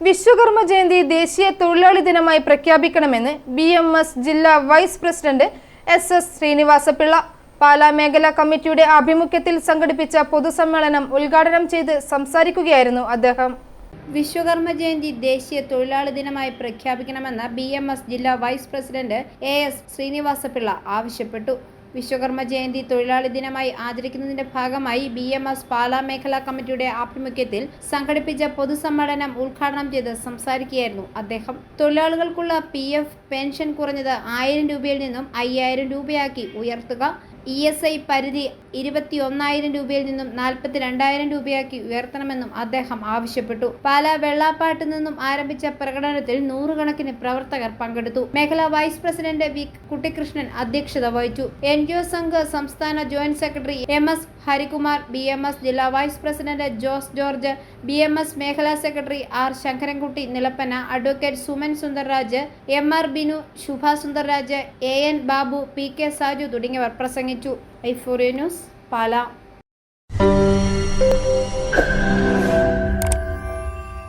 വിശ്വകർമ്മ ജയന്തി ദേശീയ തൊഴിലാളി ദിനമായി പ്രഖ്യാപിക്കണമെന്ന് ബി എം എസ് ജില്ലാ vice president S S Sreenivasapillai Pala മേഖലാ കമ്മിറ്റിയുടെ ആഭിമുഖ്യത്തിൽ സംഘടിപ്പിച്ച പൊതുസമ്മേളനം ഉദ്ഘാടനം ചെയ്ത് സംസാരിക്കുകയായിരുന്നു അദ്ദേഹം. വിശ്വകർമ്മ ജയന്തി ദേശീയ തൊഴിലാളി ദിനമായി പ്രഖ്യാപിക്കണമെന്ന് ബി ജില്ലാ vice president A S Sreenivasapillai ആവശ്യപ്പെട്ടു. വിശ്വകർമ്മ ജയന്തി തൊഴിലാളി ദിനമായി ആചരിക്കുന്നതിന്റെ ഭാഗമായി ബി എം എസ് പാലാ മേഖലാ കമ്മിറ്റിയുടെ ആഭിമുഖ്യത്തിൽ സംഘടിപ്പിച്ച പൊതുസമ്മേളനം ഉദ്ഘാടനം ചെയ്ത് സംസാരിക്കുകയായിരുന്നു അദ്ദേഹം. തൊഴിലാളികൾക്കുള്ള പി എഫ് പെൻഷൻ കുറഞ്ഞത് ആയിരം രൂപയിൽ നിന്നും അയ്യായിരം രൂപയാക്കി ഉയർത്തുക. ഇ എസ് ഐ പരിധി ഇരുപത്തി ഒന്നായിരം രൂപയിൽ നിന്നും നാൽപ്പത്തി രണ്ടായിരം രൂപയാക്കി ഉയർത്തണമെന്നും അദ്ദേഹം ആവശ്യപ്പെട്ടു. പാല വെള്ളാപ്പാട്ട് നിന്നും ആരംഭിച്ച പ്രകടനത്തിൽ നൂറുകണക്കിന് പ്രവർത്തകർ പങ്കെടുത്തു. മേഖലാ വൈസ് പ്രസിഡന്റ് വി കുട്ടികൃഷ്ണൻ അധ്യക്ഷത വഹിച്ചു. എൻ ജി ഒ സംഘ് സംസ്ഥാന joint secretary M S Harikumar B M S ജില്ലാ vice president Jose George B M S മേഖലാ secretary R Sankarankutty നിലപ്പന advocate Suman Sundarraj M R Binu Shubha Sundarraj A N Babu P K Saju തുടങ്ങിയവർ പ്രസംഗിച്ചു. ഐഫോറിയ news പാല.